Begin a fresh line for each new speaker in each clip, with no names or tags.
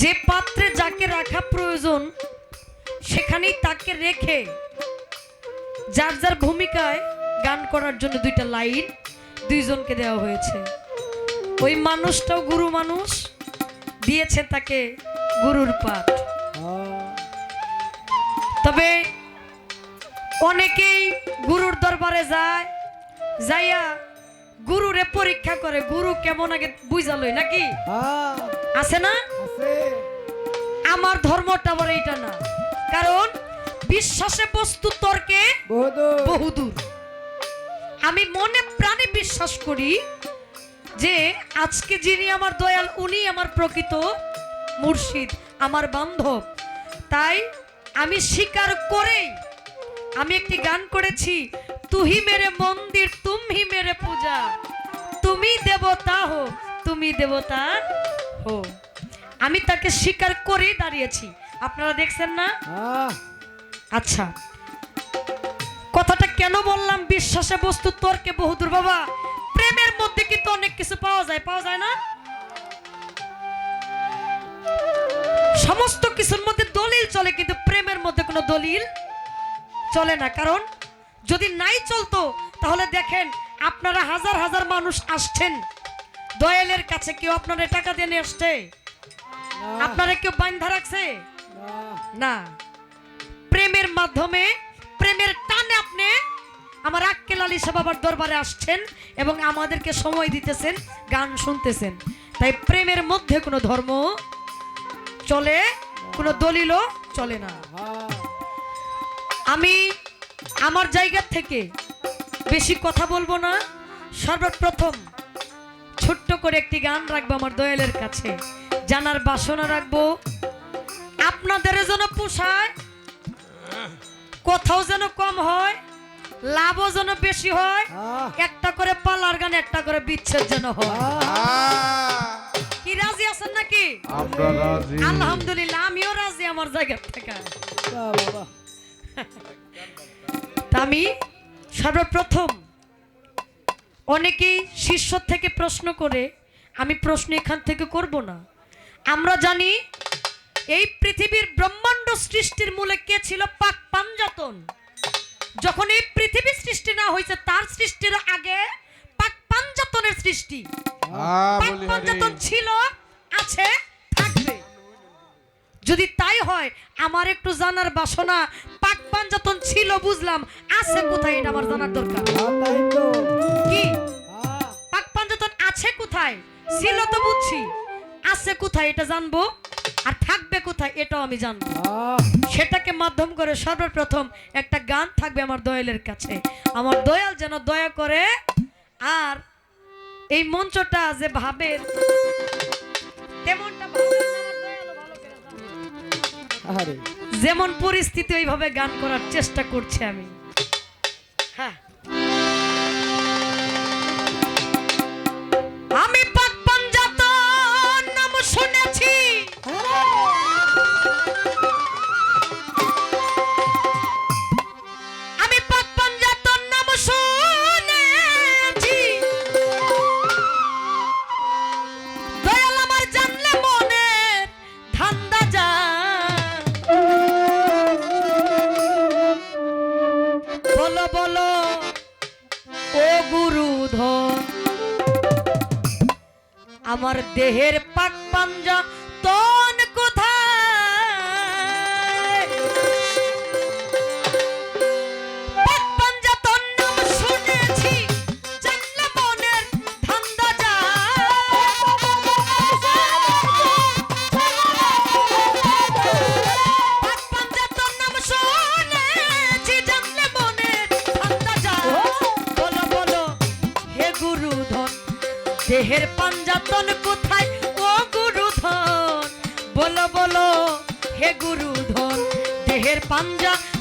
যে পাত্রে যাকে রাখা প্রয়োজন সেখানেই তাকে রেখে যার যার ভূমিকায় গান করার জন্য দুইটা লাইন দুইজনকে দেওয়া হয়েছে। ওই মানুষটাও গুরু মানুষ দিয়েছে তাকে গুরুর পাঠ। তবে অনেকেই গুরুর দরবারে যায় যাইয়া গুরুরে পরীক্ষা করে গুরু কেমন আগে বুঝালই নাকি?
হ্যাঁ।
আছে না? আমার ধর্মটা আবার এইটা না। কারণ বিশ্বাসে বস্তু তর্কে
বহুদূর।
বহুদূর। আমি মনে প্রাণে বিশ্বাস করি যে আজকে যিনি আমার দয়াল উনি আমার প্রকৃত মুর্শিদ আমার বান্ধব। তাই আমি স্বীকার করেই আমি একটি গান করেছি তুহি মেরে মন্দির তুমি মেরে পূজা। তুমি দেবতা হো তুমি দেবতা হো আমি তাকে স্বীকার করেই দাঁড়িয়েছি। আপনারা দেখছেন না? আচ্ছা। কথাটা কেন বললাম? বিশ্বাসে বস্তু তর্কে বহুদূর বাবা? প্রেমের মধ্যে কিন্তু অনেক কিছু পাওয়া যায় পাওয়া যায় না? সমস্ত কিছুর মধ্যে দলিল চলে কিন্তু প্রেমের মধ্যে কোনো দলিল চলে না। কারণ যদি নাই চলতো তাহলে দেখেন আপনারা হাজার হাজার মানুষ আসছেন। দয়ালের কাছে কেউ আপনারা টাকা দিয়ে নিয়ে আসছে। আপনারা কেউ বান্ধা রাখছে?
না,
প্রেমের মাধ্যমে প্রেমের টানে আপনি আমার আক্কেল আলী বাবার দরবারে আসছেন এবং আমাদেরকে সময় দিতেছেন গান শুনতেছেন। তাই প্রেমের মধ্যে কোনো ধর্ম চলে কোনো দলিলও চলে না। আমি আমার জায়গা থেকে বেশি কথা বলব না। সর্বপ্রথম ছোট্ট করে একটি গান রাখব আমার দয়ালের কাছে। জানার বাসনা রাখব। আপনাদের যেন পোষায় কোথাও যেন কম হয় লাভও যেন বেশি হয় একটা করে পালার গান একটা করে বিচ্ছেদ যেন হয়। কি রাজি আছেন নাকি? আলহামদুলিল্লাহ আমিও রাজি আমার জায়গা থেকে। আমি সর্বপ্রথম অনেকেই শিষ্য থেকে প্রশ্ন করে আমি প্রশ্ন এখান থেকে করব না। আমরা জানি এই পৃথিবীর ব্রহ্মাণ্ড সৃষ্টির মূলে কে ছিল পাক পাঞ্জাতন। যখন এই পৃথিবী সৃষ্টি না হয়েছে তার সৃষ্টির আগে পাক পাঞ্জাতনের সৃষ্টি। পাক পাঞ্জাতন ছিল আছে থাকবে। যদি তাই হয় আমার একটু জানার বাসনা পাক পাঞ্জাতন ছিল বুঝলাম আছে কোথায় এটা আমার জানার দরকার? কি? পাক পাঞ্জাতন আছে কোথায়? ছিল তো বুঝছি। আছে কোথায় এটা জানব? আর থাকবে কোথায় এটাও আমি জানব। সেটাকে মাধ্যম করে সর্বপ্রথম একটা গান থাকবে আমার দয়ালের কাছে। আমার দয়াল যেন দয়া করে আর এই মঞ্চটা যে ভাবে তেমনটা যেমন পরিস্থিতি ওইভাবে গান করার চেষ্টা করছি আমি। হ্যাঁ। দেহের বলো বলো হে গুরুধন দেহের পাঞ্জাতন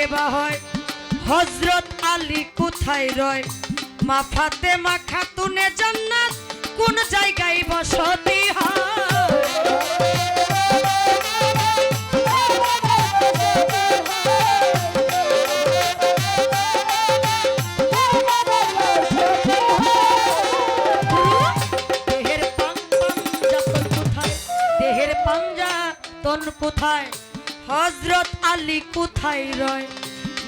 কে বা হয়? হজরত আলী কোথায় রয়? মা ফাতেমা খাতুনে জান্নাত কোন জায়গায় বসতি হয়? কোথায়? হজরত আলী কোথায় রয়?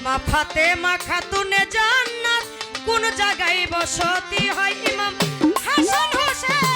মা ফাতে মা খাতুনে জান্নাত, কোন জায়গায় বসতি হয় ইমাম হাসান হোসেন।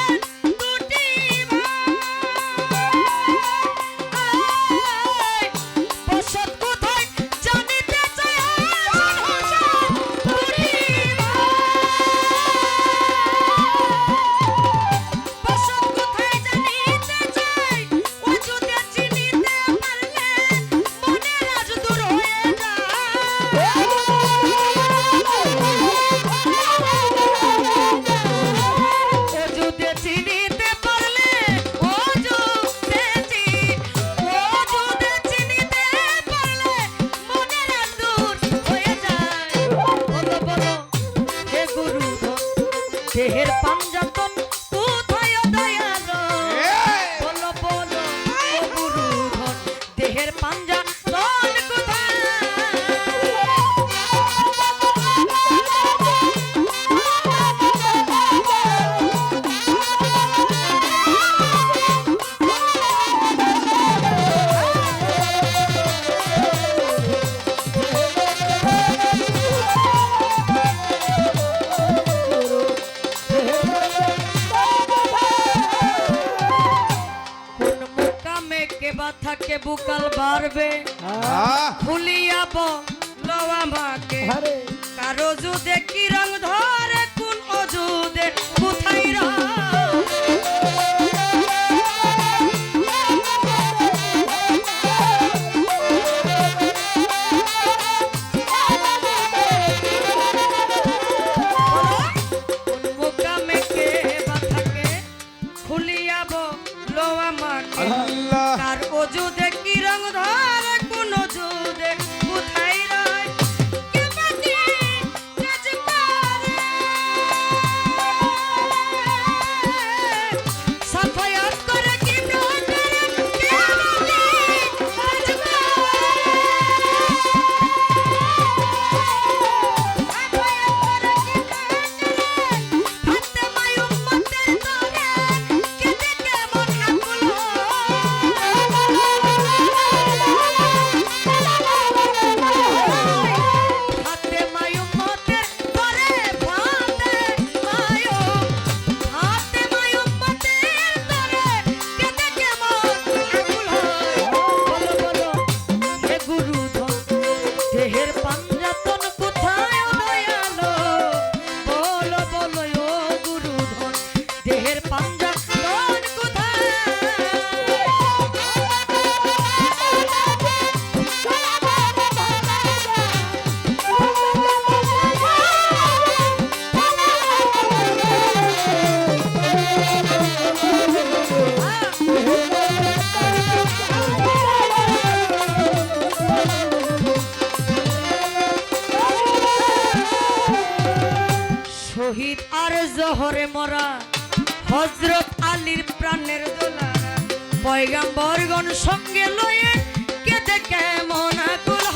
পারবে ভুলিয়া বলো আমাকে কারও যদি কি রং ধর পয়গাম্বরগণ সঙ্গে লয়ে কেটে কেমন আকুল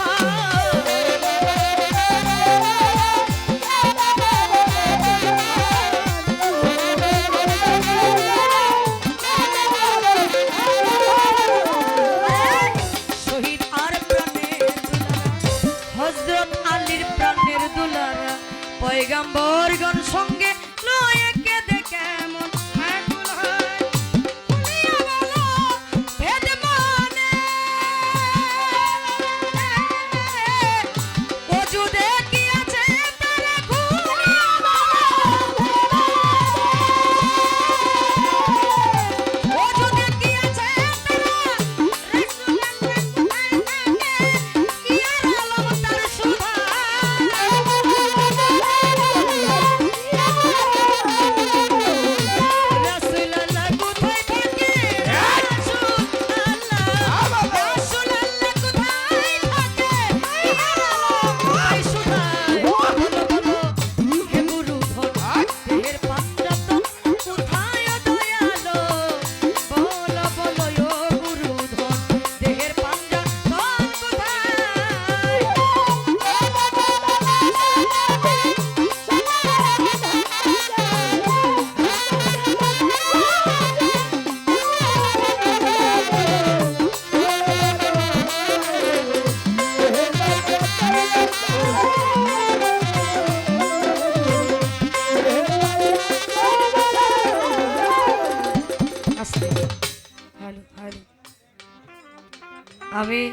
আমি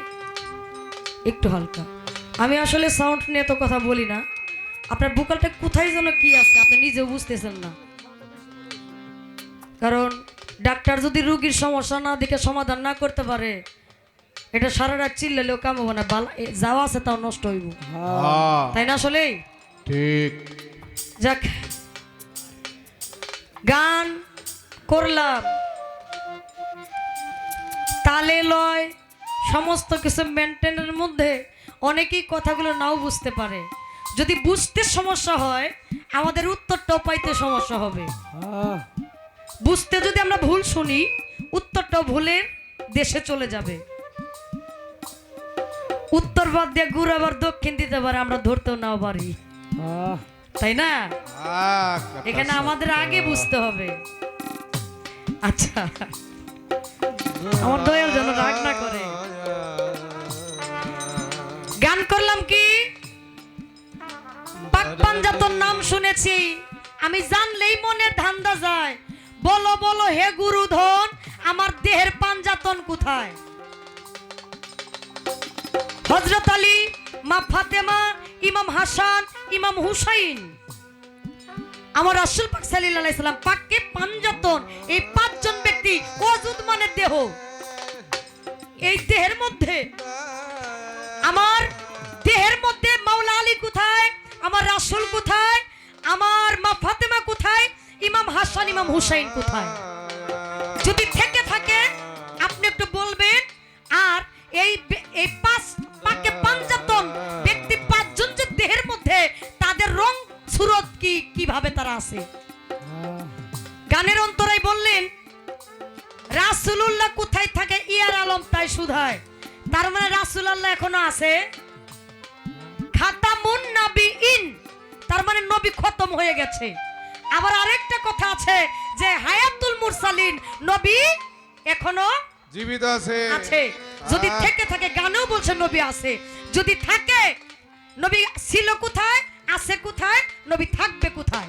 একটু হালকা। আমি আসলে সাউন্ড নিয়ে তো কথা বলি না। আপনার বুকালটা কোথায় যেন কি আছে আপনি নিজেও বুঝতেছেন না। কারণ ডাক্তার যদি রুগীর সমস্যা না দেখে সমাধান না করতে পারে এটা সারা রাত চিল্লালেও কাম হবে না যাওয়া আছে তাও নষ্ট হইব।
হ্যাঁ।
তাই না আসলে?
ঠিক।
যাক গান করলাম। তালে লয় সমস্ত কিছু মেনটেনের মধ্যে অনেকেই কথাগুলো নাও বুঝতে পারে। যদি বুঝতে সমস্যা হয় আমাদের উত্তরটাও পাইতে সমস্যা হবে। বুঝতে যদি আমরা ভুল শুনি উত্তরটাও ভুলের দেশে চলে যাবে। উত্তর বাদ দিয়ে গুড় আবার দক্ষিণ দিতে পারে আমরা ধরতেও নাও পারি। তাই না? এখানে আমাদের আগে বুঝতে হবে। আচ্ছা। আমার দয়াল যেন রাগ না করে। করলাম কি? পাঞ্জাতন নাম শুনেছি। আমি জানলেই মনের ধান্দা যায়। বলো বলো, হে গুরুধন, আমার দেহের পাঞ্জাতন কোথায়? হজরত আলী, মা ফাতেমা, ইমাম হাসান, ইমাম হুসাইন। আমার রাসূল পাক আলাইহি সাল্লাম পাককে পাঞ্জাতন, এই পাঁচজন ব্যক্তি ওজুদ মানে দেহ। এই দেহের মধ্যে আমার দেহের মধ্যে মাওলা আলী কোথায়? আমার রাসূল কোথায়? আমার মা ফাতেমা কোথায়? ইমাম হাসান, ইমাম হুসাইন কোথায়? যদি থেকে থাকে, আপনি একটু বলবেন, আর এই এই পাঁচ পাকে পাঞ্জাতন ব্যক্তি পাঁচজন যে দেহের মধ্যে তাদের রং সুরত কি, কীভাবে তারা আছে? গানের অন্তরাই বললেন, রাসূলুল্লাহ কোথায় থাকে? ইয়ার আলম তাই সুধায় তার মানে রাসূলুল্লাহ এখনও আছে? নাবিইন তার মানে নবী খতম হয়ে গেছে। আবার আরেকটা কথা আছে যে হায়াতুল মুরসালিন নবী এখনও
জীবিত আছে।
আছে। যদি থেকে থাকে গানেও বলছে নবী আছে। যদি থাকে নবী ছিল কোথায় আছে কোথায় নবী থাকবে কোথায়?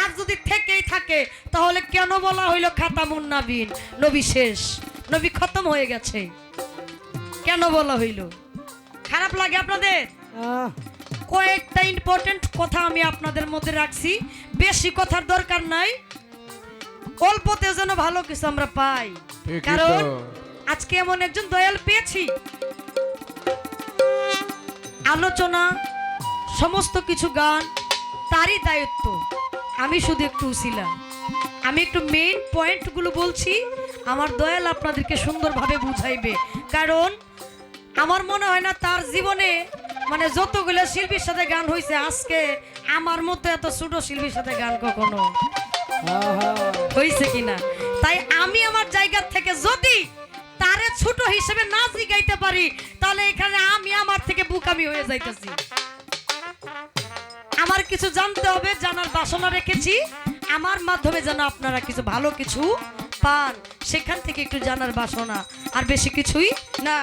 আর যদি থেকেই থাকে তাহলে কেন বলা হইল খাতামুন নাবিন? নবী শেষ নবী খতম হয়ে গেছে। কেন বলা হইল? খারাপ লাগে আপনাদের? কয়েকটা ইম্পর্টেন্ট কথা আমি আপনাদের মধ্যে রাখছি। বেশি কথার দরকার নাই। অল্পতে যেন ভালো কিছু আমরা পাই। কারণ আজকে এমন একজন দয়াল পেয়েছি। আলোচনা সমস্ত কিছু গান তারই দায়িত্ব। আমি শুধু একটু ছিলাম আমি একটু মেইন পয়েন্টগুলো বলছি। আমার দয়াল আপনাদেরকে সুন্দরভাবে বুঝাইবে। কারণ আমার মনে হয় না তার জীবনে মানে যতগুলো শিল্পীর সাথে গান হয়েছে আজকে আমার মতো এত ছোট শিল্পীর সাথে গান কখনো
হ্যাঁ হ্যাঁ
হয়েছে কিনা? তাই আমি আমার জায়গা থেকে যদি তারে ছোট হিসেবে না জিগাইতে পারি, তাহলে এখানে আমি আমার থেকে বুকামি হয়ে যাইতেছি। আমার কিছু জানতে হবে, জানার বাসনা রেখেছি। আমার মাধ্যমে যেন আপনারা কিছু ভালো কিছু পান, সেখান থেকে একটু জানার বাসনা। আর বেশি কিছুই না।